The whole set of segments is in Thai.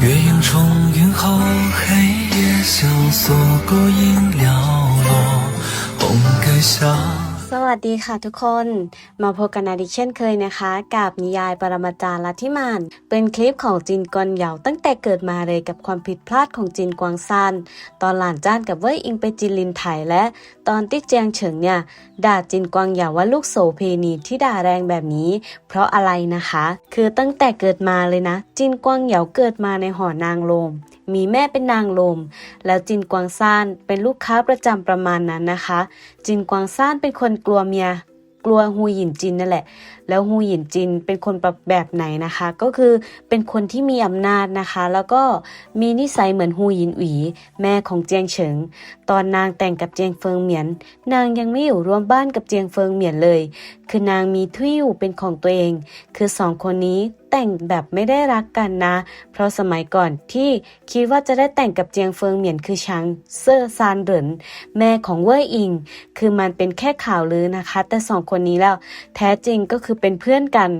月影重云后，黑夜萧索，孤影寥落，红盖下。 สวัสดีค่ะทุกคน มาพบกันอีกเช่นเคยนะคะ กับนิยายปรมาจารย์ลัทธิมาน เป็นคลิปของจินกวนเหยาตั้งแต่เกิดมาเลยกับความผิดพลาดของจินกวางซานตอนหลานจ้านกับเว่ยอิงไปจินลินไถและ ตอนติ๊กเจียงเฉิงเนี่ยด่าจินกวางเหยาว่าลูกโสเพณีที่ด่าแรงแบบนี้ เพราะอะไรนะคะ คือตั้งแต่เกิดมาเลยนะ จินกวางเหยาเกิดมาในหอนางโลมมีแม่เป็นนางลม แล้วจินกวางซ่านเป็นลูกค้าประจำประมาณนั้นนะคะ จินกวางซ่านเป็นคนกลัวเมีย กลัวฮูหยินจินนั่นแหละ แล้วฮูหยินจินเป็นคนแบบไหนนะคะ ก็คือเป็นคนที่มีอำนาจนะคะ แล้วก็มีนิสัยเหมือนฮูหยินอวีแม่ของเจียงเฉิง ตอนนางแต่งกับเจียงเฟิงเหมียน นางยังไม่อยู่ร่วมบ้านกับเจียงเฟิงเหมียนเลย คือนางมีที่อยู่เป็นของตัวเอง คือสองคนนี้ แต่งแบบไม่ได้รักกันนะ เพราะสมัยก่อนที่คิดว่าจะได้แต่งกับเจียงเฟิงเหมียนคือชางเซอร์ซานเหรินแม่ของเว่ยอิง คือมันเป็นแค่ข่าวลือนะคะ แต่สองคนนี้แล้วแท้จริงก็คือเป็นเพื่อนกัน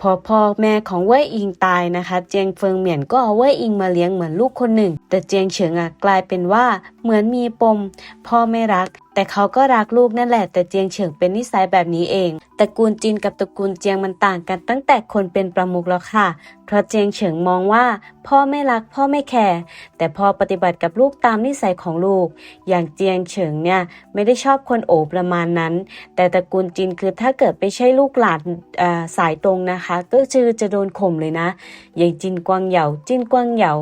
พอพ่อแม่ของเว่ยอิงตายนะคะ เจียงเฟิงเหมียนก็เอาเว่ยอิงมาเลี้ยงเหมือนลูกคนหนึ่ง แต่เจียงเฉิงอะกลายเป็นว่าเหมือนมีปม พ่อไม่รัก แต่เขาก็รักลูกนั่นแหละ แต่เจียงเฉิงเป็นนิสัยแบบนี้เองตระกูลจินกับตระกูลเจียงมันต่างกันตั้งแต่คนเป็นประมุขแล้วค่ะ เพราะเจียงเฉิงมองว่า พ่อไม่รักพ่อไม่แคร์แต่พอปฏิบัติกับลูกตามนิสัยของลูก อย่างเจียงเฉิงเนี่ยไม่ได้ชอบคนโอบประมาณนั้น แต่ตระกูลจินคือถ้าเกิดไม่ใช่ลูกหลานสายตรงนะคะ ก็คือจะโดนข่มเลยนะ อย่างจินกวางเหยาจินกวางเหยา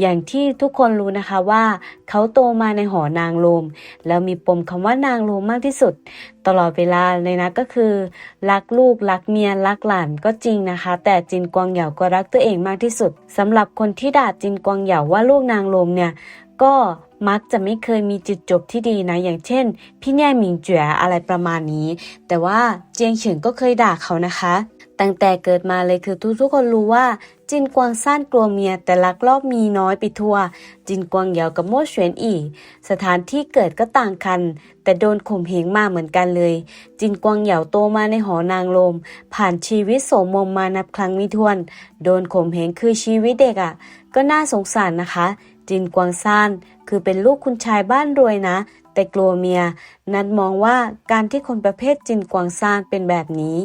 อย่างที่ทุกคนรู้นะคะว่า เขาโตมาในหอนางโลม แล้วมีปมคำว่านางโลมมากที่สุดตลอดเวลาเลยนะก็คือ รักลูกรักเมียรักหลานก็จริงนะคะ แต่จินกวางเหยาก็รักตัวเองมากที่สุดสำหรับคนที่ด่าจินกวางเหยาว่าลูกนางลมเนี่ยก็มักจะไม่เคยมีจุดจบที่ดีนะ อย่างเช่น พี่แน่หมิงเจ๋ออะไรประมาณนี้ แต่ว่าเจียงเฉิงก็เคยด่าเขานะคะ ตั้งแต่เกิดมาเลยคือทุกๆคนรู้ว่า จินกวางซ่านกลัวเมียแต่ลักลอบมีน้อยไปทั่ว จินกวางเหยากับโม่เฉวียนอีสถานที่เกิดก็ต่างกัน แต่โดนข่มเหงมาเหมือนกันเลย จินกวางเหยาโตมาในหอนางลม ผ่านชีวิตโสมมมานับครั้งไม่ถ้วน โดนข่มเหงคือชีวิตเด็กอะ่ะ ก็น่าสงสารนะคะ จินกวางซ่านคือเป็นลูกคุณชายบ้านรวยนะ แต่กลัวเมีย นัดมองว่าการที่คนประเภทจินกวางซานเป็นแบบนี้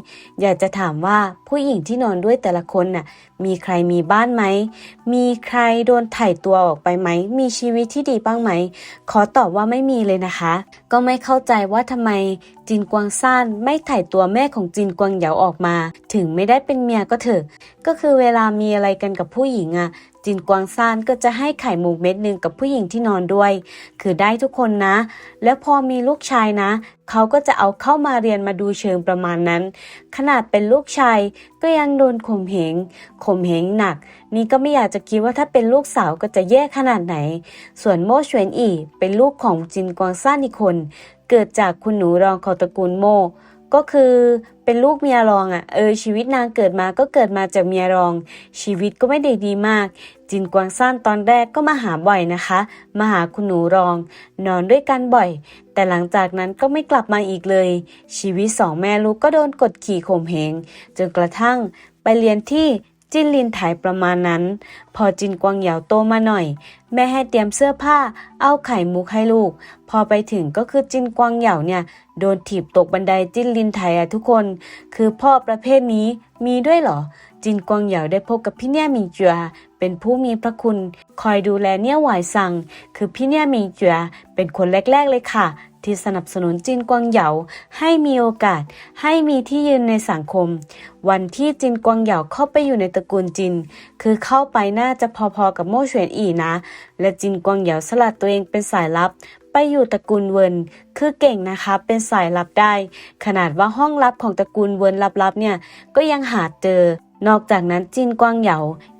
อยากจะถามว่าผู้หญิงที่นอนด้วยแต่ละคนน่ะ มีใครมีบ้านไหม มีใครโดนไถ่ตัวออกไปไหม มีชีวิตที่ดีบ้างไหม ขอตอบว่าไม่มีเลยนะคะก็ไม่เข้าใจว่าทำไมจินกวางซ่านไม่ไถ่ตัวแม่ของจินกวางเหยาออกมา ถึงไม่ได้เป็นเมียก็เถอะ ก็คือเวลามีอะไรกันกับผู้หญิงอะจินกวางซ่านก็จะให้ไข่มุกเม็ดหนึ่งกับผู้หญิงที่นอนด้วย คือได้ทุกคนนะ แล้วพอมีลูกชายนะ เขาก็จะเอาเข้ามาเรียนมาดูเชิงประมาณนั้น ขนาดเป็นลูกชายก็ยังโดนข่มเหงข่มเหงหนัก นี่ก็ไม่อยากจะคิดว่าถ้าเป็นลูกสาวก็จะแย่ขนาดไหน ส่วนโมชเฉวนอีเป็นลูกของจินกวางซ่านอีกคน เกิดจากคุณหนูรองของตระกูลโม ก็คือ เป็นลูกเมียรองอะ่ะเออชีวิตนางเกิดมาก็เกิดมาจากเมียรอง ชีวิตก็ไม่ได้ดีมาก จินกวางซ่านตอนแรกก็มาหาบ่อยนะคะ มาหาคุณหนูรอง นอนด้วยกันบ่อย แต่หลังจากนั้นก็ไม่กลับมาอีกเลย ชีวิตสองแม่ลูกก็โดนกดขี่ข่มเหงจนกระทั่งไปเรียนที่ จินลินไถประมาณนั้น พอจินกวางเหยาโตมาหน่อย แม่ให้เตรียมเสื้อผ้า เอาไข่มุกให้ลูก พอไปถึงก็คือจินกวางเหยาเนี่ย โดนถีบตกบันไดจินลินไถอะทุกคน คือพ่อประเภทนี้มีด้วยเหรอ จินกวางเหยาได้พบกับพี่เนี่ยมิงจียเป็นผู้มีพระคุณ คอยดูแลเนี่ยหวายซังคือพี่เนี่ยมิงจียเป็นคนแรก ๆเลยค่ะ ที่สนับสนุนจินกวางเหยาให้มีโอกาสให้มีที่ยืนในสังคม วันที่จินกวางเหยาเข้าไปอยู่ในตระกูลจินคือเข้าไปน่าจะพอๆกับโม่เฉวีนอีนะ และจินกวางเหยาสลัดตัวเองเป็นสายลับ ไปอยู่ตระกูลเวินคือเก่งนะคะเป็นสายลับได้ ขนาดว่าห้องลับของตระกูลเวินลับๆเนี่ยก็ยังหาเจอนอกจากนั้นจินกวางเหยา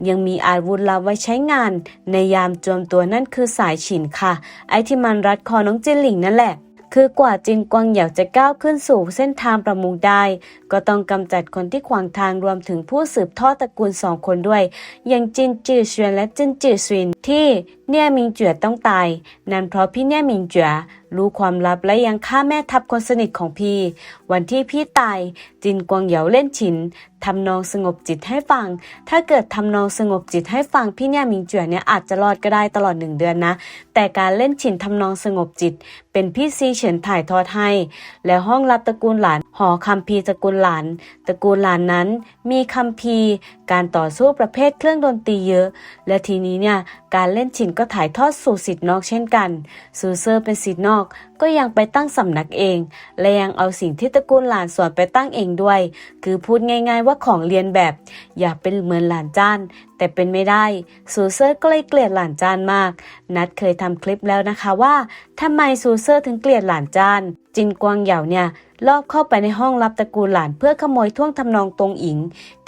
ยังมีอาวุธลับไว้ใช้งาน ในยามโจมตัวนั่นคือสายฉินค่ะ ไอที่มันรัดคอน้องจินหลิงนั่นแหละ คือกว่าจินกวางเหยาจะก้าวขึ้นสู่เส้นทางประมงได้ ก็ต้องกำจัดคนที่ขวางทางรวมถึงผู้สืบทอดตระกูลสองคนด้วย อย่างจินจือเฉียนและจินจือซินที่ เนี่ยมิงเจ๋อต้องตาย นั่นเพราะพี่เนี่ยมิงเจ๋อรู้ความลับและยังฆ่าแม่ทัพคนสนิทของพี่ วันที่พี่ตาย จินกวงเหยาเล่นฉินทำนองสงบจิตให้ฟัง ถ้าเกิดทำนองสงบจิตให้ฟังพี่เนี่ยมิงเจ๋อเนี่ยอาจจะรอดก็ได้ตลอดหนึ่งเดือนนะ แต่การเล่นฉินทำนองสงบจิต เป็นพี่ซีเฉินถ่ายทอดให้ และห้องรับตระกูลหลาน หอคัมภีร์ตระกูลหลาน ตระกูลหลานนั้น มีคัมภีร์การต่อสู้ประเภทเครื่องดนตรีเยอะ และทีนี้เนี่ยการเล่นฉินก็ถ่ายทอดสู่สิทธิ์นอกเช่นกันซูเซอร์เป็นสิทธิ์นอก ก็ยังไปตั้งสำนักเอง และยังเอาสิ่งที่ตระกูลหลานสอนไปตั้งเองด้วย คือพูดง่ายๆว่าของเรียนแบบ อยากเป็นเหมือนหลานจ้าน แต่เป็นไม่ได้ซูเซอร์ก็เลยเกลียดหลานจ้านมาก นัดเคยทำคลิปแล้วนะคะว่าทำไมซูเซอร์ถึงเกลียดหลานจ้าน จินกวางเหยาเนี่ยลอบเข้าไปในห้องรับตระกูลหลานเพื่อขโมยท่วงทำนองตรงอิง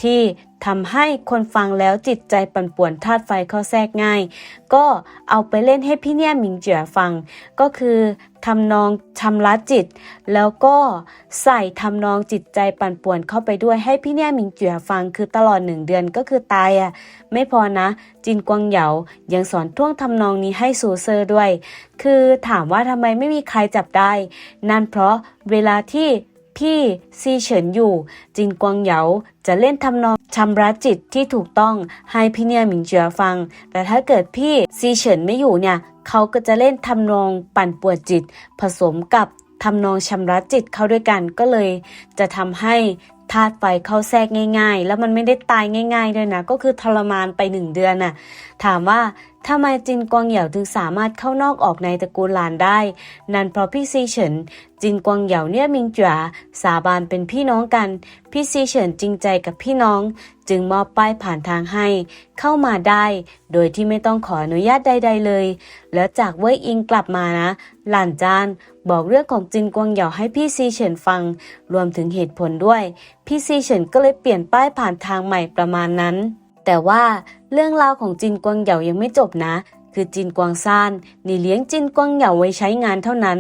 ที่ทำให้คนฟังแล้วจิตใจปั่นป่วนธาตุไฟเข้าแทรกง่าย ก็เอาไปเล่นให้พี่เนี่ยมิงเจ๋อฟัง ก็คือทำนองชำระจิต แล้วก็ใส่ทำนองจิตใจปั่นป่วนเข้าไปด้วยให้พี่เนี่ยมิงเจ๋ยฟังคือตลอดหนึ่งเดือนก็คือตายอะไม่พอนะ จินกวางเหยายังสอนท่วงทำนองนี้ให้ซูเซอร์ด้วย คือถามว่าทำไมไม่มีใครจับได้ นั่นเพราะเวลาที่ พี่ซีเฉินอยู่ จินกวางเหยาจะเล่นทำนองชำระจิตที่ถูกต้องให้พี่เนี่ยหมิงเจียฟัง แต่ถ้าเกิดพี่ซีเฉินไม่อยู่เนี่ย เขาก็จะเล่นทำนองปั่นป่วนจิต ผสมกับทำนองชำระจิตเข้าด้วยกันก็เลย จะทำให้ธาตุไฟเข้าแทรกง่าย ๆ แล้วมันไม่ได้ตายง่าย ๆ ด้วยนะ ก็คือทรมานไปหนึ่งเดือนน่ะ ถามว่าทำไมจินกวางเหยาถึงสามารถเข้านอกออกในตระกูลหลานได้ นั่นเพราะพี่ซีเฉินจินกวางเหยาเนี่ยมิงจ๋าสาบานเป็นพี่น้องกัน พี่ซีเฉินจริงใจกับพี่น้อง จึงมอบป้ายผ่านทางให้ เข้ามาได้ โดยที่ไม่ต้องขออนุญาตใด ๆเลย แล้วจากเว่ยอิงกลับมานะ หลานจานบอกเรื่องของจินกวางเหยาให้พี่ซีเฉินฟัง รวมถึงเหตุผลด้วย พี่ซีเฉินก็เลยเปลี่ยนป้ายผ่านทางใหม่ประมาณนั้น แต่ว่า เรื่องราวของจินกวางเหยายังไม่จบนะ คือจินกวางซานนี่เลี้ยงจินกวางเหยาไว้ใช้งานเท่านั้น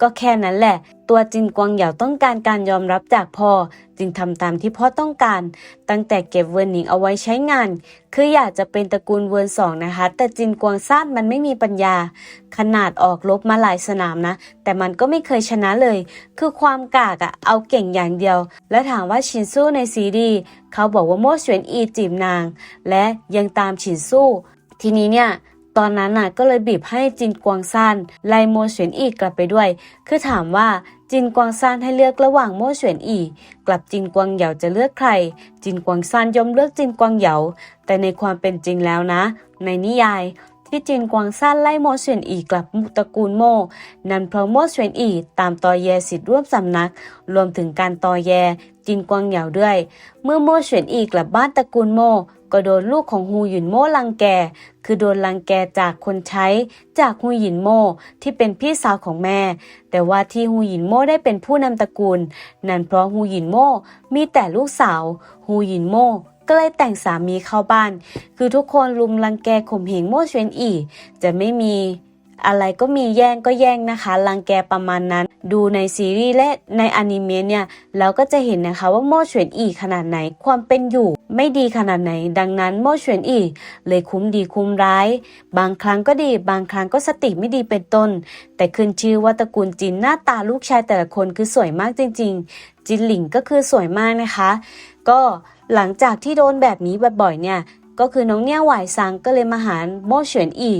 ก็แค่นั้นแหละ ตัวจินกวางเหยาต้องการการยอมรับจากพ่อ จึงทำตามที่พ่อต้องการ ตั้งแต่เก็บเวิร์นหนิงเอาไว้ใช้งาน คืออยากจะเป็นตระกูลเวิร์นสองนะคะ แต่จินกวางซานมันไม่มีปัญญา ขนาดออกรบมาหลายสนามนะ แต่มันก็ไม่เคยชนะเลย คือความกากอะเอาเก่งอย่างเดียว แล้วถามว่าชินสู้ในซีรีเขาบอกว่าโม่เสวนอีจีบนาง และยังตามฉินสู้ ทีนี้เนี่ย ตอนนั้นน่ะก็เลยบีบให้จินกวางซานไล่โมเสวียนอีกลับไปด้วย คือถามว่าจินกวางซานให้เลือกระหว่างโมเสวียนอีกลับจินกวางเหยาจะเลือกใคร จินกวางซานยอมเลือกจินกวางเหยาแต่ในความเป็นจริงแล้วนะ ในนิยายที่จินกวางซานไล่โมเสวียนอีกลับตระกูลโม นั่นเพราะโมเสวียนอีตามตอแยสิทธิ์ร่วมสำนัก รวมถึงการตอแยจินกวางเหยาด้วย เมื่อโมเสวียนอีกลับบ้านตระกูลโม ก็โดนลูกของฮูหยินโม่ลังแก คือโดนลังแกจากคนใช้ จากฮูหยินโม่ที่เป็นพี่สาวของแม่ แต่ว่าที่ฮูหยินโม่ได้เป็นผู้นำตระกูล นั่นเพราะฮูหยินโม่มีแต่ลูกสาวฮูหยินโม่ก็เลยแต่งสามีเข้าบ้าน คือทุกคนลุมลังแกข่มเหงโม่เฉวียนอีจะไม่มี อะไรก็มีแย่งก็แย่งนะคะรังแกประมาณนั้น ดูในซีรีส์และในอนิเมะเนี่ยเราก็จะเห็นนะคะว่าโม่เฉวียนอีขนาดไหนความเป็นอยู่ ไม่ดีขนาดไหน ดังนั้นโม่เฉวียนอีเลยคุ้มดีคุ้มร้าย บางครั้งก็ดีบางครั้งก็สติไม่ดีเป็นต้น แต่ขึ้นชื่อว่าตระกูลจินหน้าตาลูกชายแต่ละคนคือสวยมากจริง ๆ จินหลิงก็คือสวยมากนะคะ ก็หลังจากที่โดนแบบนี้บ่อยๆเนี่ย ก็คือน้องเนี่ยหวายซังก็เลยมาหาโม่เฉวียนอี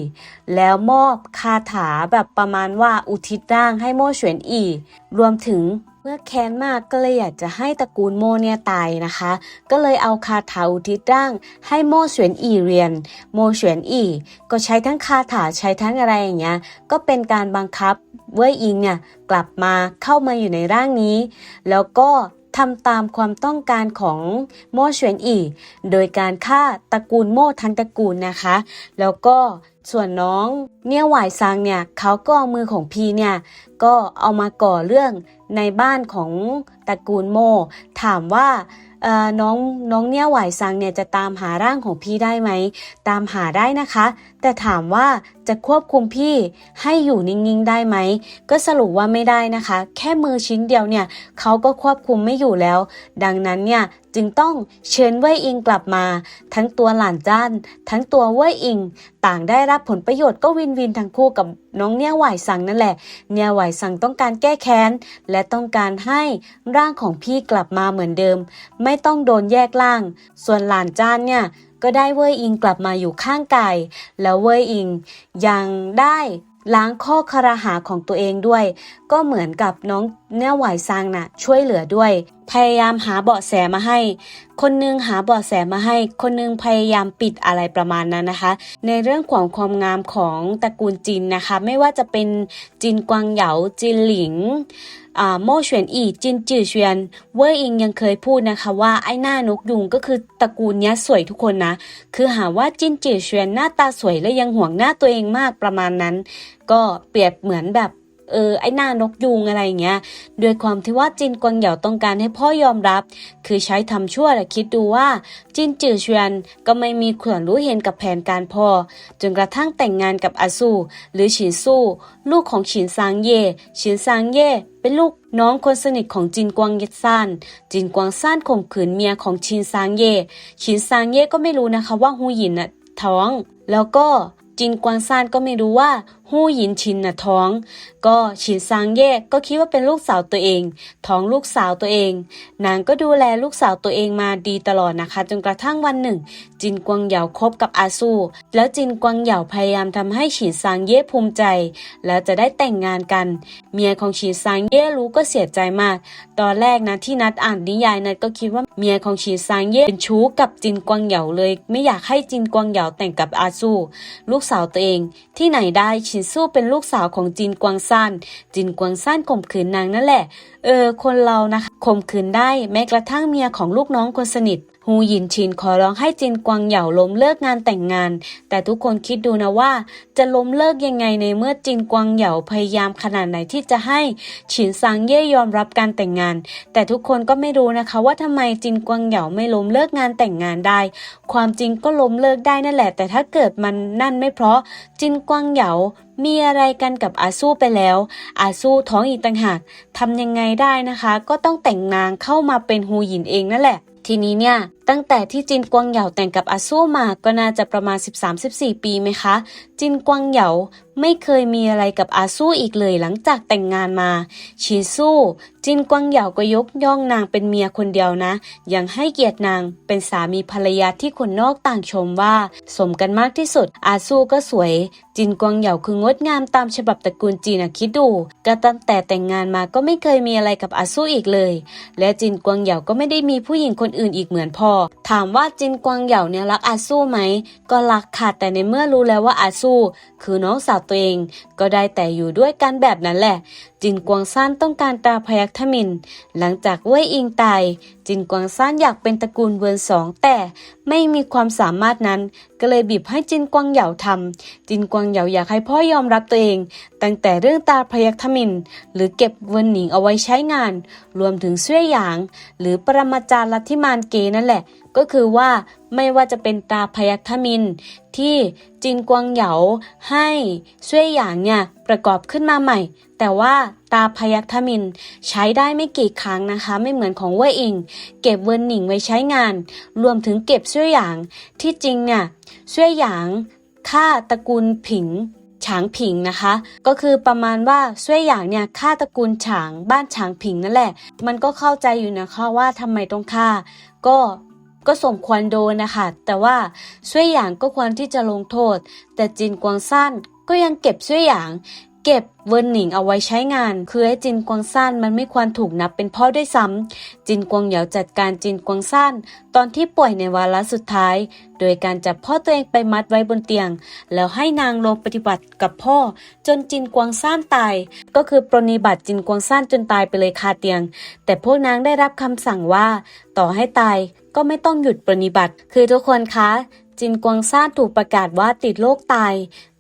แล้วมอบคาถาแบบประมาณว่าอุทิศร่างให้โม่เฉวียนอีรวมถึงเมื่อแค้นมากก็เลยอยากจะให้ตระกูลโมเนี่ยตายนะคะ ก็เลยเอาคาถาอุทิศร่าง ให้โม่เฉวียนอีเรียน โม่เฉวียนอีก็ใช้ทั้งคาถาใช้ทั้งอะไรอย่างเงี้ย ก็เป็นการบังคับเว่ยอิงเนี่ยกลับมาเข้ามาอยู่ในร่างนี้ แล้วก็ ทำตามความต้องการของโม่เฉวียนอีโดยการฆ่าตระกูลโม่ทั้งตระกูลนะคะ แล้วก็ส่วนน้องเนี่ยหวายซังเนี่ยเขาก็เอามือของพีเนี่ยก็เอามาก่อเรื่องในบ้านของตระกูลโม ถามว่าน้องน้องเนี่ยหวายซังเนี่ยจะตามหาร่างของพี่ได้ไหม ตามหาได้นะคะ แต่ถามว่าจะควบคุมพี่ให้อยู่นิ่งๆได้ไหม ก็สรุปว่าไม่ได้นะคะ แค่มือชิ้นเดียวเนี่ยเขาก็ควบคุมไม่อยู่แล้ว ดังนั้นเนี่ยจึงต้องเชิญเว่ยอิงกลับมา ทั้งตัวหลานจ้าน ทั้งตัวเว่ยอิง ต่างได้รับผลประโยชน์ก็วินวินทั้งคู่กับน้องเนี่ยหวายซังนั่นแหละ เนี่ยหวายซังต้องการแก้แค้น และต้องการให้ร่างของพี่กลับมาเหมือนเดิม ไม่ต้องโดนแยกล่าง ส่วนหลานจ้านเนี่ย ก็ได้เว่ยอิงกลับมาอยู่ข้างกายแล้วเว่ยอิงยังได้ล้างข้อคารหาของตัวเองด้วย ก็เหมือนกับน้องเนี่ยหวายซางน่ะช่วยเหลือด้วย พยายามหาเบาะแสมาให้ คนหนึงหาเบาะแสมาให้ คนหนึงพยายามปิดอะไรประมาณนั้นนะคะ ในเรื่องของความงามของตระกูลจินนะคะ ไม่ว่าจะเป็นจินกวางเหยาจินหลิงอ่าโม่เฉียนอีจินจือเฉียนเว่ยอิงยังเคยพูดนะคะ ว่าไอ้หน้านกยุงก็คือตระกูลนี้สวยทุกคนนะ คือหาว่าจินจือเฉียนหน้าตาสวยและยังห่วงหน้าตัวเองมากประมาณนั้น ก็เปรียบเหมือนแบบ เออไอ้หน้านกยุงอะไรอย่างเงี้ยด้วยความที่ว่าจินกวางเหยาต้องการให้พ่อยอมรับ คือใช้ทำชั่วและคิดดูว่า จินจือเฉียนก็ไม่มีส่วนรู้เห็นกับแผนการพ่อ จนกระทั่งแต่งงานกับอาซูหรือฉินซู่ลูกของฉินซางเย่ฉินซางเย่เป็นลูกน้องคนสนิทของจินกวางเยซาน จินกวางซ่านข่มขืนเมียของชินซางเย่ชินซางเย่ก็ไม่รู้นะคะว่าฮูหยินน่ะท้อง แล้วก็จินกวางซ่านก็ไม่รู้ว่า หยินชินน่ะท้อง ก็ฉินซางเย่ก็คิดว่าเป็นลูกสาวตัวเอง ท้องลูกสาวตัวเอง นางก็ดูแลลูกสาวตัวเองมาดีตลอดนะคะ จนกระทั่งวันหนึ่ง จินกวางเหยาคบกับอาซู แล้วจินกวางเหยาพยายามทำให้ฉินซางเย่ภูมิใจ แล้วจะได้แต่งงานกัน เมียของฉินซางเย่รู้ก็เสียใจมาก ตอนแรกนะที่นัดอ่านนิยายนัดก็คิดว่าเมียของฉินซางเย่เป็นชู้กับจินกวางเหยาเลย ไม่อยากให้จินกวางเหยาแต่งกับอาซู ลูกสาวตัวเอง ที่ไหนได้ฉินสู้เป็นลูกสาวของจินกวางซานจินกวางซานข่มขืนนางนั่นแหละ เออ คนเรานะคะข่มขืนได้แม้กระทั่งเมียของลูกน้องคนสนิทฮูหยินชินขอร้องให้จินกวางเหยาล้มเลิกงานแต่งงาน แต่ทุกคนคิดดูนะว่า จะล้มเลิกยังไงในเมื่อจินกวางเหยาพยายามขนาดไหนที่จะให้ฉินซางเย่ยอมรับการแต่งงาน แต่ทุกคนก็ไม่รู้นะคะว่าทำไมจินกวางเหยาไม่ล้มเลิกงานแต่งงานได้ ความจริงก็ล้มเลิกได้นั่นแหละ แต่ถ้าเกิดมันนั่นไม่เพราะจินกวางเหยามีอะไรกันกับอาสู้ไปแล้ว อาสู้ท้องอีกต่างหากทำยังไงได้นะคะ ก็ต้องแต่งนางเข้ามาเป็นฮูหยินเองนั่นแหละ ทีนี้เนี่ย ตั้งแต่ที่จินกวางเหยาแต่งกับอาซู่มาก็น่าจะประมาณ 13-14 ปีไหมคะ จินกวางเหยา ไม่เคยมีอะไรกับอาสู้อีกเลยหลังจากแต่งงานมา ชีสู้จินกวางเหยาก็ยกย่องนางเป็นเมียคนเดียวนะ ยังให้เกียรตินางเป็นสามีภรรยาที่คนนอกต่างชมว่า สมกันมากที่สุด อาสู้ก็สวย จินกวางเหยาคืองดงามตามฉบับตระกูลจีนอะคิดดูก็ตั้งแต่แต่งงานมาก็ไม่เคยมีอะไรกับอาสู้อีกเลย และจินกวางเหยาก็ไม่ได้มีผู้หญิงคนอื่นอีกเหมือนพ่อ ถามว่าจินกวางเหยาเนี่ยรักอาสู้ไหม ก็รักค่ะแต่ในเมื่อรู้แล้วว่าอาสู้คือน้องสาวตัวเอง ก็ได้แต่อยู่ด้วยกันแบบนั้นแหละ จินกวางซ่านต้องการตาพยัคฆ์ทมิน หลังจากเว่ยอิงตาย จินกวางซ่านอยากเป็นตระกูลเวิร์นสองแต่ไม่มีความสามารถนั้น ก็เลยบีบให้จินกวางเหยาทำจินกวางเหยาอยากให้พ่อยอมรับตัวเอง ตั้งแต่เรื่องตาพยัคฆ์ทมิน หรือเก็บเวินหนิงเอาไว้ใช้งาน รวมถึงเสื้อหยาง หรือปรมาจารย์ลัทธิมานเกนั่นแหละ ก็คือว่าไม่ว่าจะเป็นตาพยัคฆ์ทมิน ที่จินกวางเหยาให้ช่วยหยางเนี่ย ประกอบขึ้นมาใหม่ แต่ว่าตาพยัคฆ์มินใช้ได้ไม่กี่ครั้งนะคะ ไม่เหมือนของเว่ยอิง เก็บเวินหนิงไว้ใช้งาน รวมถึงเก็บช่วยหยางที่จริงเนี่ยช่วยหยางฆ่าตระกูลผิงฉางผิงนะคะ ก็คือประมาณว่าช่วยหยางเนี่ยฆ่าตระกูลฉางบ้านฉางผิงนั่นแหละ มันก็เข้าใจอยู่นะคะว่าทำไมต้องฆ่า ก็ก็สมควรโดนนะคะ แต่ว่าช่วยหยางก็ควรที่จะลงโทษ แต่จินกวางซ่าน ก็ยังเก็บช่วยหยาง เก็บเวิร์นหนิงเอาไว้ใช้งาน คือไอ้จินกวางซ่านมันไม่ควรถูกนับเป็นพ่อด้วยซ้ำจินกวางเหยาจัดการจินกวางซ่านตอนที่ป่วยในวาระสุดท้าย โดยการจับพ่อตัวเองไปมัดไว้บนเตียง แล้วให้นางลงปฏิบัติกับพ่อ จนจินกวางซ่านตาย ก็คือปรนิบัติจินกวางซ่านจนตายไปเลยคาเตียง แต่พวกนางได้รับคำสั่งว่า ต่อให้ตายก็ไม่ต้องหยุดปรนนิบัติ คือทุกคนคะ จินกวางซ่าถูกประกาศว่าติดโรคตาย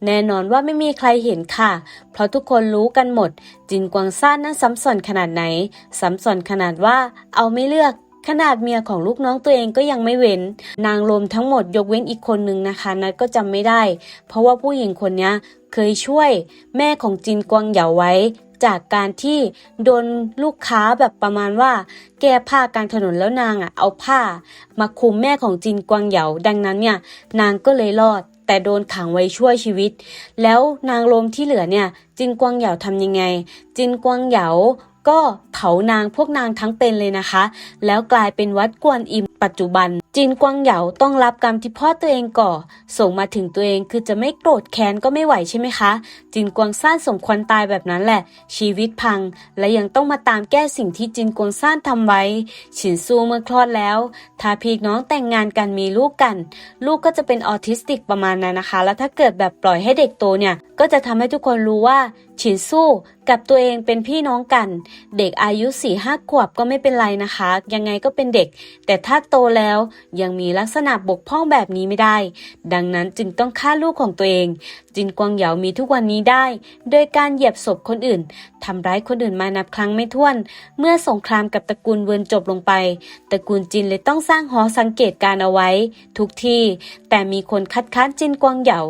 แน่นอนว่าไม่มีใครเห็นค่ะ เพราะทุกคนรู้กันหมด จินกวางซ่านนั้นซ้ำซ้อนขนาดไหน ซ้ำซ้อนขนาดว่าเอาไม่เลือกขนาดเมียของลูกน้องตัวเองก็ยังไม่เว้น นางลมทั้งหมดยกเว้นอีกคนนึงนะคะนัดก็จำไม่ได้ เพราะว่าผู้หญิงคนนี้เคยช่วย แม่ของจินกวางเหยาไว้ จากการที่โดนลูกค้าแบบประมาณว่า แก้ผ้ากลางถนนแล้วนางอะเอาผ้า มาคุมแม่ของจินกวางเหยาดังนั้นเนี่ย นางก็เลยรอด แต่โดนขังไว้ช่วยชีวิต แล้วนางลมที่เหลือเนี่ย จินกวางเหยาทำยังไง จินกวางเหยาก็เผานางพวกนางทั้งเป็นเลยนะคะ แล้วกลายเป็นวัดกวนอิมปัจจุบัน จินกวางเหยาต้องรับกรรมที่พ่อตัวเองก่อ ส่งมาถึงตัวเองคือจะไม่โกรธแค้นก็ไม่ไหวใช่ไหมคะจินกวางซ่านสมควรตายแบบนั้นแหละ ชีวิตพัง และยังต้องมาตามแก้สิ่งที่จินกวางซ่านทำไว้ ฉินซูเมื่อคลอดแล้วถ้าพี่น้องแต่งงานกันมีลูกกัน ลูกก็จะเป็นออทิสติกประมาณนั้นนะคะ แล้วถ้าเกิดแบบปล่อยให้เด็กโตเนี่ยก็จะทำให้ทุกคนรู้ว่าฉินสู้กับตัวเองเป็นพี่น้องกัน เด็กอายุ4ี่ห้าขวบก็ไม่เป็นไรนะคะ ยังไงก็เป็นเด็ก แต่ถ้าโตแล้วยังมีลักษณะบกพร่องแบบนี้ไม่ได้ ดังนั้นจึงต้องฆ่าลูกของตัวเอง จินกวางเหยามีทุกวันนี้ได้ โดยการเหยียบศพคนอื่นทำร้ายคนอื่นมานับครั้งไม่ถ้วน เมื่อสงครามกับตระกูลเวินจบลงไป ตระกูลจินเลยต้องสร้างหอสังเกตการณ์เอาไว้ ทุกที่ แต่มีคนคัดค้านจินกวางเหยา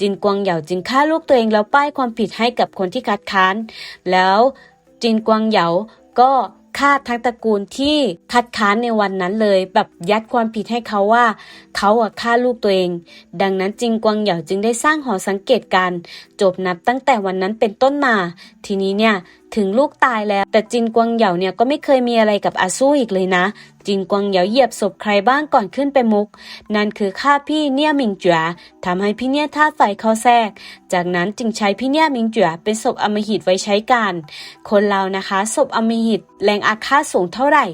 จินกวางเหยาจึงฆ่าลูกตัวเองแล้วป้ายความผิดให้กับคนที่คัดค้านแล้วจินกวางเหยาก็ฆ่าทั้งตระกูลที่คัดค้านในวันนั้นเลย แบบยัดความผิดให้เขาว่า เขาอะฆ่าลูกตัวเอง ดังนั้นจิงกวางเหยาจึงได้สร้างหอสังเกตการจบนับตั้งแต่วันนั้นเป็นต้นมา ทีนี้เนี่ย ถึงลูกตายแล้ว แต่จินกวงเหยาเนี่ยก็ไม่เคยมีอะไรกับอาสู้อีกเลยนะ จินกวงเหยาเหยียบศพใครบ้างก่อนขึ้นไปมุก นั่นคือฆ่าพี่เนี่ยมิงจัวทำให้พี่เนี่ยธาไฟเข้าแทรก จากนั้นจึงใช้พี่เนี่ยมิงจัวเป็นศพอมหิตไว้ใช้การ คนเรานะคะศพอมหิตแรงอาฆาตสูงเท่าไหร่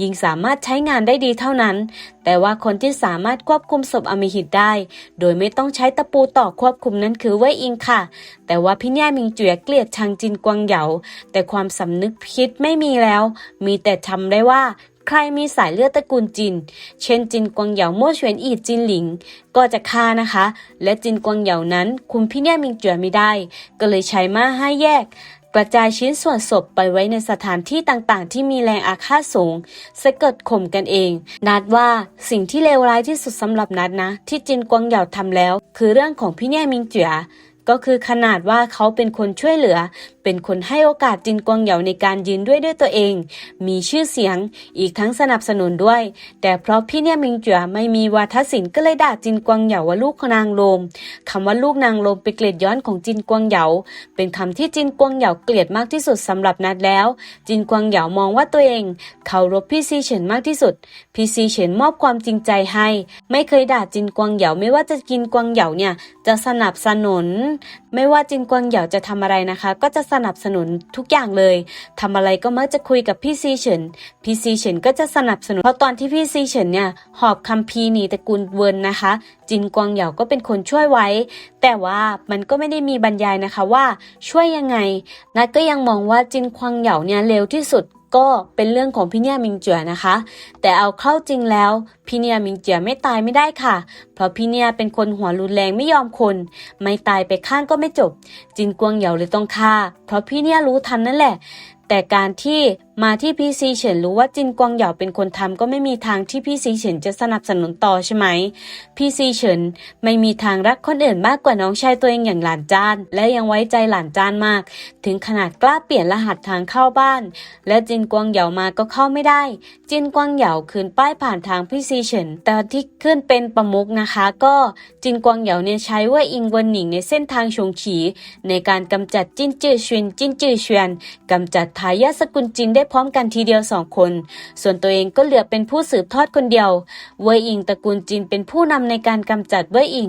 ยิ่งสามารถใช้งานได้ดีเท่านั้น แต่ว่าคนที่สามารถควบคุมศพอมหิตได้ โดยไม่ต้องใช้ตะปูต่อควบคุมนั้นคือเว่ยอิงค่ะ แต่ว่าพี่เนี่ยมิงจัวเกลียดชังจินกวงเหยาแต่ความสำนึกคิดไม่มีแล้ว มีแต่ทำได้ว่าใครมีสายเลือดตระกูลจิน เช่นจินกวางเหยามั่วเฉวนอีจินหลิง ก็จะฆ่านะคะ และจินกวางเหยานั้น คุมพี่เนี่ยมิงจัวไม่ได้ ก็เลยใช้มาให้แยก กระจายชิ้นส่วนศพไปไว้ในสถานที่ต่างๆ ที่มีแรงอาฆาตสูงสะเกิดข่มกันเอง นัดว่าสิ่งที่เลวร้ายที่สุดสำหรับนัดนะ ที่จินกวางเหยาทำแล้ว คือเรื่องของพี่เนี่ยมิงเจียก็คือขนาดว่าเขาเป็นคนช่วยเหลือเป็นคนให้โอกาสจินกวงเหยาในการยืนด้วยด้วยตัวเอง มีชื่อเสียง อีกทั้งสนับสนุนด้วย แต่เพราะพี่เนี่ยมิงเจียไม่มีวาทศิลป์ก็เลยด่าจินกวงเหยาว่าลูกนางลมคำว่าลูกนางลมเป็นเกลียดย้อนของจินกวงเหยา เป็นคำที่จินกวงเหยาเกลียดมากที่สุดสำหรับนัดแล้ว จินกวงเหยามองว่าตัวเองเคารพพี่ซีเฉินมากที่สุด พี่ซีเฉินมอบความจริงใจให้ ไม่เคยด่าจินกวงเหยาไม่ว่าจะกินกวงเหยาเนี่ยจะสนับสนุน ไม่ว่าจินกวงเหยาจะทำอะไรนะคะ ก็จะสนับสนุนทุกอย่างเลยทำอะไรก็มักจะคุยกับพี่ซีเฉินพี่ซีเฉินก็จะสนับสนุนเพราะตอนที่พี่ซีเฉินเนี่ยหอบคัมภีร์หนีตระกูลเวินนะคะ จินกวงเหยาก็เป็นคนช่วยไว้ แต่ว่ามันก็ไม่ได้มีบรรยายนะคะว่าช่วยยังไงนัดก็ยังมองว่าจินกวงเหยาเนี่ยเร็วที่สุด ก็เป็นเรื่องของพี่เนียมิงเจือนะคะ แต่เอาเข้าจริงแล้วพี่เนียมิงเจือไม่ตายไม่ได้ค่ะ เพราะพี่เนียเป็นคนหัวรุนแรงไม่ยอมคน ไม่ตายไปข้างก็ไม่จบ จินกวงเหยาเลยต้องฆ่า เพราะพี่เนียรู้ทันนั่นแหละ แต่การที่มาที่พี่ซีเฉินรู้ว่าจินกวางเหยาเป็นคนทำก็ไม่มีทางที่พี่ซีเฉินจะสนับสนุนต่อใช่ไหม พี่ซีเฉินไม่มีทางรักคนอื่นมากกว่าน้องชายตัวเองอย่างหลานจาน และยังไว้ใจหลานจานมาก ถึงขนาดกล้าเปลี่ยนรหัสทางเข้าบ้าน และจินกวางเหยามาก็เข้าไม่ได้ จินกวางเหยาคืนป้ายผ่านทางพี่ซีเฉินแต่ที่ขึ้นเป็นประมุกนะคะ ก็จินกวางเหยาเนี่ยใช้เว่าอิงเวินหนิงในเส้นทางชงฉีในการกำจัดจินจือชวนจินจือเฉวียนกำจัดทายาทสกุลจินได้พร้อมกันทีเดียวสองคน ส่วนตัวเองก็เหลือเป็นผู้สืบทอดคนเดียว เว่ยอิงตระกูลจินเป็นผู้นำในการกำจัดเว่ยอิง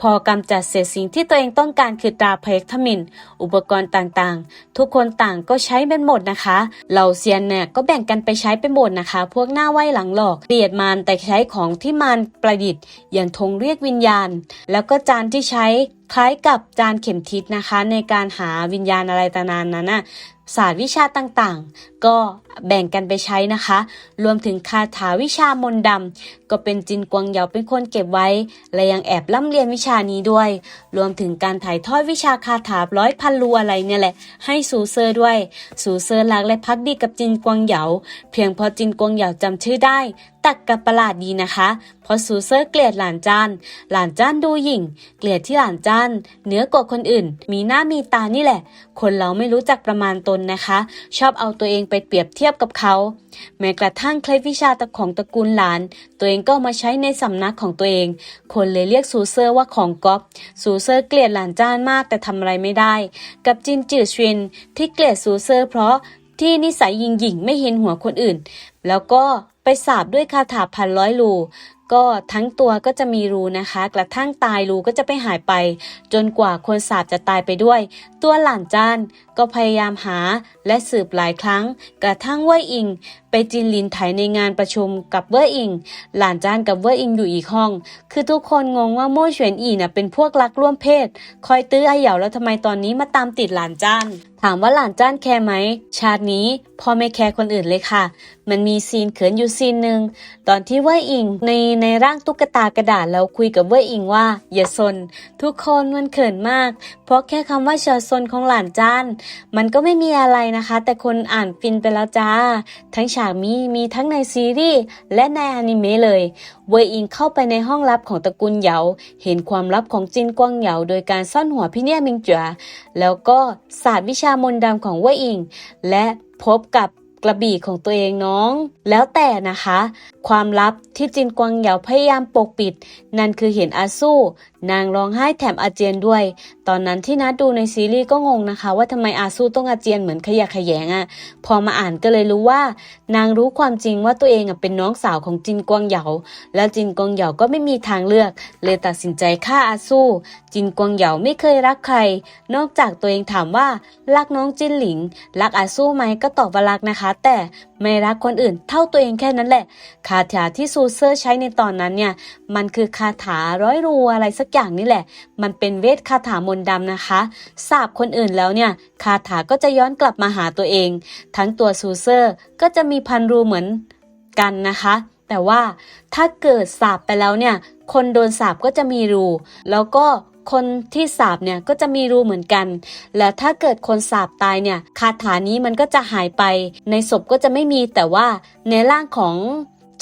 พอกำจัดเศษสิ่งที่ตัวเองต้องการคือตราเพล็กทมิน อุปกรณ์ต่างๆ ทุกคนต่างก็ใช้เป็นหมดนะคะเหล่าเซียนเนี่ยก็แบ่งกันไปใช้เป็นหมดนะคะ พวกหน้าไหวหลังหลอกเกลียดมารแต่ใช้ของที่มารประดิษฐ์ อย่างธงเรียกวิญญาณ แล้วก็จานที่ใช้คล้ายกับจานเข็มทิศนะคะ ในการหาวิญญาณอะไรต่างๆนั้นน่ะศาสตร์วิชาต่างๆ ก็แบ่งกันไปใช้นะคะ รวมถึงคาถาวิชามนดำก็เป็นจินกวงเหยาเป็นคนเก็บไว้ และยังแอบล่ำเรียนวิชานี้ด้วย รวมถึงการถ่ายทอดวิชาคาถาร้อยพันรูอะไรเนี่ยแหละ ให้สูเซอร์ด้วยสูเซอร์รักและพักดีกับจินกวางเหยา เพียงพอจินกวางเหยาจำชื่อได้ ตักกับประหลาดดีนะคะ เพราะสูเซอร์เกลียดหลานจาน หลานจ้านดูหยิ่ง เกลียดที่หลานจ้านเหนือกว่าคนอื่น มีหน้ามีตานี่แหละ คนเราไม่รู้จักประมาณตนนะคะ ชอบเอาตัวเองไปเปรียบเทียบกับเขา แม้กระทั่งเคล็ดวิชาตะของตระกูลหลาน ตัวเองก็มาใช้ในสำนักของตัวเอง คนเลยเรียกซูเซอร์ว่าของก๊อปซูเซอร์เกลียดหลานจ้านมากแต่ทำอะไรไม่ได้ กับจินจือชวินที่เกลียดซูเซอร์ เพราะที่นิสัยหยิงหยิงไม่เห็นหัวคนอื่น แล้วก็ไปสาบด้วยคาถาพันร้อยรู ก็ทั้งตัวก็จะมีรูนะคะ กระทั่งตายรูก็จะไปหายไป จนกว่าคนสาบจะตายไปด้วย ตัวหลานจาน ก็พยายามหาและสืบหลายครั้ง กระทั่งเว่ยอิง ไปจินลินไถในงานประชุมกับเว่ยอิง หลานจานกับเว่ยอิงอยู่อีกห้อง คือทุกคนงงว่าโม่เฉวนอีน่ะเป็นพวกรักร่วมเพศ คอยตื้อไอเหยาแล้วทำไมตอนนี้มาตามติดหลานจานถามว่าหลานจ้านแคร์ไหม ชาตินี้พ่อไม่แคร์คนอื่นเลยค่ะ มันมีซีนเขินอยู่ซีนหนึ่งตอนที่เว่ยอิงในในร่างตุ๊กตากระดาษแล้วคุยกับเว่ยอิงว่าอย่าซนทุกคนมันเขินมาก เพราะแค่คำว่าเชอซนของหลานจ้านมันก็ไม่มีอะไรนะคะ แต่คนอ่านฟินไปแล้วจ้า ทั้งฉากมีมีทั้งในซีรีส์และในอนิเมะเลย เวยอิงเข้าไปในห้องลับของตระกูลเหยา เห็นความลับของจินกวางเหยา โดยการซ่อนหัวพี่เนี่ยมิงจ๋าแล้วก็ศาสตร์วิชามนต์ดำของเวยอิง และพบกับ กระบี่ของตัวเองน้อง แล้วแต่นะคะ ความลับที่จินกวางเหยาพยายามปกปิด นั่นคือเห็นอาสู้ นางร้องไห้แถมอาเจียนด้วย ตอนนั้นที่นัดดูในซีรีส์ก็งงนะคะ ว่าทำไมอาสู้ต้องอาเจียนเหมือนขยะขยงอะ่ะ พอมาอ่านก็เลยรู้ว่า นางรู้ความจริงว่าตัวเองอะเป็นน้องสาวของจินกวางเหยา แล้วจินกวางเหยาก็ไม่มีทางเลือก เลยตัดสินใจฆ่าอาสู้ จินกวางเหยาไม่เคยรักใคร นอกจากตัวเองถามว่ารักน้องจินหลิง รักอาสู้ไหมก็ตอบว่ารักนะคะแต่ไม่รักคนอื่นเท่าตัวเองแค่นั้นแหละ คาถาที่ซูเซอร์ใช้ในตอนนั้นเนี่ย มันคือคาถาร้อยรูอะไรสักอย่างนี่แหละ มันเป็นเวทคาถามนต์ดำนะคะสาบคนอื่นแล้วเนี่ย คาถาก็จะย้อนกลับมาหาตัวเอง ทั้งตัวซูเซอร์ก็จะมีพันรูเหมือนกันนะคะ แต่ว่าถ้าเกิดสาบไปแล้วเนี่ย คนโดนสาบก็จะมีรู แล้วก็ คนที่สาบเนี่ยก็จะมีรูเหมือนกัน และถ้าเกิดคนสาบตายเนี่ยคาถานี้มันก็จะหายไป ในศพก็จะไม่มีแต่ว่าในร่างของ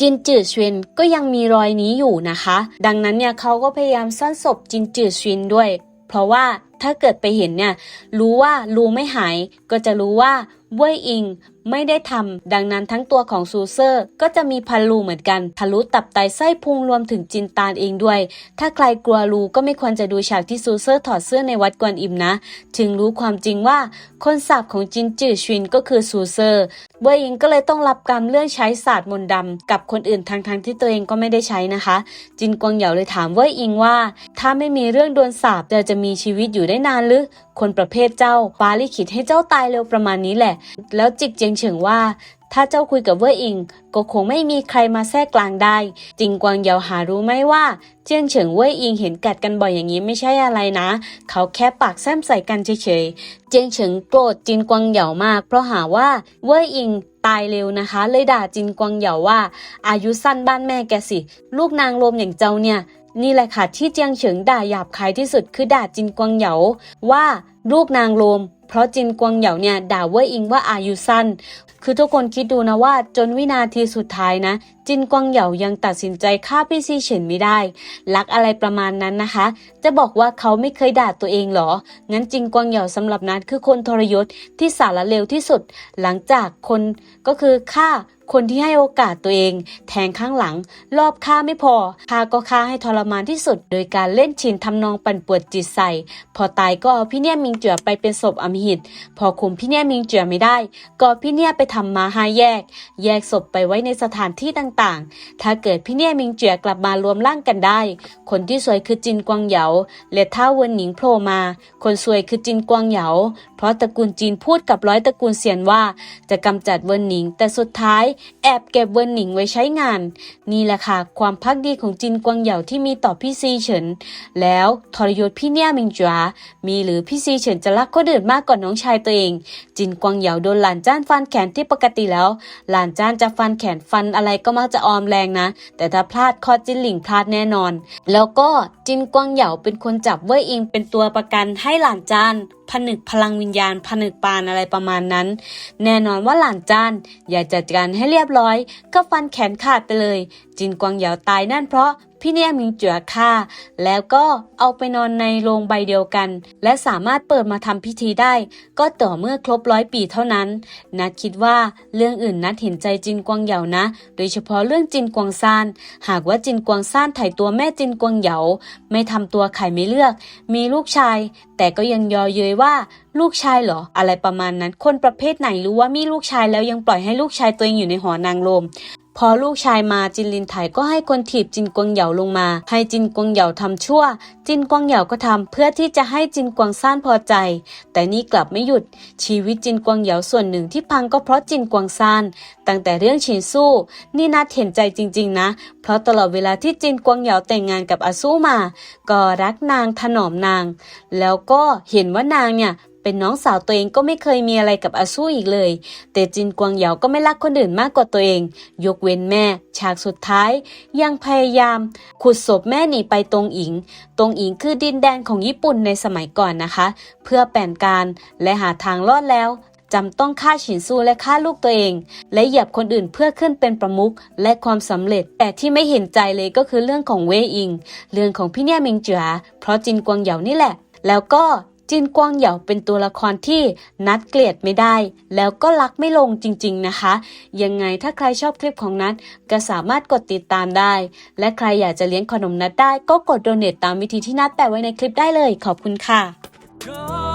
จินจือชวินก็ยังมีรอยนี้อยู่นะคะ ดังนั้นเนี่ยเขาก็พยายามซ่อนศพจินจือชวินด้วย เพราะว่าถ้าเกิดไปเห็นเนี่ยรู้ว่ารูไม่หาย ก็จะรู้ว่าเว่ยอิงไม่ได้ทำดังนั้นทั้งตัวของซูเซอร์ ก็จะมีพันรูเหมือนกัน ทะลุตับไตไส้พุงรวมถึงจินตานเองด้วย ถ้าใครกลัวรูก็ไม่ควรจะดูฉากที่ซูเซอร์ถอดเสื้อในวัดกวนอิมนะ ถึงรู้ความจริงว่าคนสาบของจินจือชวินก็คือซูเซอร์เว่ยอิงก็เลยต้องรับกรรมเรื่องใช้ศาสตร์มนต์ดำกับคนอื่นทั้งๆทที่ตัวเองก็ไม่ได้ใช้นะคะ จินกวงเหยาเลยถามเว่ยอิงว่า ถ้าไม่มีเรื่องโดนสาบเธอจะมีชีวิตอยู่ได้นานหรือ คนประเภทเจ้าปาลิขิตให้เจ้าตายเร็วประมาณนี้แหละ แล้วจิกเจียงเฉิงว่า ถ้าเจ้าคุยกับเว่ยอิง ก็คงไม่มีใครมาแทรกกลางได้จิงกวางเหยาหารู้ไหมว่า เจียงเฉิงเว่ยอิงเห็นกัดกันบ่อยอย่างนี้ไม่ใช่อะไรนะ เขาแค่ปากแซมใส่กันเฉยๆ เจียงเฉิงโกรธจินกวางเหยามาก เพราะหาว่าเว่ยอิงตายเร็วนะคะ เลยด่าจินกวางเหยาว่า อายุสั้นบ้านแม่แกสิ ลูกนางลมอย่างเจ้าเนี่ย นี่แหละค่ะที่เจียงเฉิงด่าหยาบคายที่สุดคือด่าจินกวางเหยาว่าลูกนางลม เพราะจินกวางเหยาเนี่ยด่าเว่ยอิงว่าอายุสั้น คือทุกคนคิดดูนะว่าจนวินาทีสุดท้ายนะ จินกวางเหยายังตัดสินใจฆ่าพี่ซีเฉินไม่ได้ รักอะไรประมาณนั้นนะคะ จะบอกว่าเขาไม่เคยด่าตัวเองหรอ งั้นจินกวางเหยาสำหรับนัดคือคนทรยศที่สารเลวที่สุด หลังจากคนก็คือฆ่า คนที่ให้โอกาสตัวเอง แทงข้างหลัง รอบฆ่าไม่พอฆ่าก็ฆ่าให้ทรมานที่สุด โดยการเล่นชินทำนองปั่นปวดจิตใส่ พอตายก็เอาพี่เนี่ยมิงเจือไปเป็นศพอมหิต พอคุมพี่เนี่ยมิงเจือไม่ได้ ก็พี่เนี่ยไปทำมาหาแยก แยกศพไปไว้ในสถานที่ต่างๆ ถ้าเกิดพี่เนี่ยมิงเจือกลับมารวมร่างกันได้ คนที่สวยคือจินกวางเหยาและถ้าเวินหนิงโผล่มา คนสวยคือจินกวางเหยา เพราะตระกูลจีนพูดกับร้อยตระกูลเซียนว่า จะกำจัดเวินหนิง แต่สุดท้ายแอบเก็บเวินหนิงไว้ใช้งาน นี่แหละค่ะความพักดีของจินกวางเหยาที่มีต่อพี่ซีเฉิน แล้วทรยศพี่เนี่ยมิงจ๋ามีหรือพี่ซีเฉินจะรักคนอื่นมากกว่าน้องชายตัวเอง จินกวางเหยาโดนหลานจ้านฟันแขนที่ปกติแล้ว หลานจ้านจะฟันแขนฟันอะไรก็มักจะออมแรงนะ แต่ถ้าพลาดคอจินหลิงพลาดแน่นอน แล้วก็จินกวางเหยาเป็นคนจับเว่ยอิงเป็นตัวประกันให้หลานจ้านผนึกพลังวิญญาณ ผนึกปานอะไรประมาณนั้น แน่นอนว่าหลานจ้าน อยากจัดการให้เรียบร้อย ก็ฟันแขนขาดไปเลย จินกวางเหยาตายนั่นเพราะพี่เนี่ยมิงเจือฆ่า แล้วก็เอาไปนอนในโรงใบเดียวกัน และสามารถเปิดมาทำพิธีได้ ก็ต่อเมื่อครบร้อยปีเท่านั้น นัดคิดว่าเรื่องอื่นนัดเห็นใจจินกวางเหยานะ โดยเฉพาะเรื่องจินกวางซาน หากว่าจินกวางซานถ่ายตัวแม่จินกวางเหยา ไม่ทำตัวไข่ไม่เลือก มีลูกชาย แต่ก็ยังยอเย้ยว่าลูกชายเหรอ อะไรประมาณนั้น คนประเภทไหนรู้ว่ามีลูกชายแล้วยังปล่อยให้ลูกชายตัวเองอยู่ในหอนางรม พอลูกชายมาจินลินไถก็ให้คนถีบจินกวงเหยาลงมา ให้จินกวงเหยาทำชั่ว จินกวงเหยาก็ทำเพื่อที่จะให้จินกวงซ่านพอใจ แต่นี่กลับไม่หยุด ชีวิตจินกวงเหยาส่วนหนึ่งที่พังก็เพราะจินกวงซ่าน ตั้งแต่เรื่องชินสู้ นี่นัดเห็นใจจริง ๆ นะ เพราะตลอดเวลาที่จินกวงเหยาแต่งงานกับอาสู้มา ก็รักนางถนอมนาง แล้วก็เห็นว่านางเนี่ย เป็นน้องสาวตัวเองก็ไม่เคยมีอะไรกับอาสู้อีกเลย แต่จินกวางเหยาก็ไม่รักคนอื่นมากกว่าตัวเอง ยกเว้นแม่ ฉากสุดท้าย ยังพยายาม ขุดศพแม่หนีไปตรงอิง ตรงอิงคือดินแดนของญี่ปุ่นในสมัยก่อนนะคะ เพื่อแผนการและหาทางรอดแล้วจำต้องฆ่าฉินซูและฆ่าลูกตัวเอง และเหยียบคนอื่นเพื่อขึ้นเป็นประมุขและความสำเร็จ แต่ที่ไม่เห็นใจเลยก็คือเรื่องของเวอิง เรื่องของพี่เนี่ยมิงเจ๋อเพราะจินกวางเหยานี่แหละ แล้วก็ จินกวางเหยาเป็นตัวละครที่นัดเกลียดไม่ได้ แล้วก็รักไม่ลงจริง ๆนะคะ ยังไงถ้าใครชอบคลิปของนัดก็สามารถกดติดตามได้ และใครอยากจะเลี้ยงขนมนัดได้ ก็กดโดเนตตามวิธีที่นัดแปะไว้ในคลิปได้เลย ขอบคุณค่ะ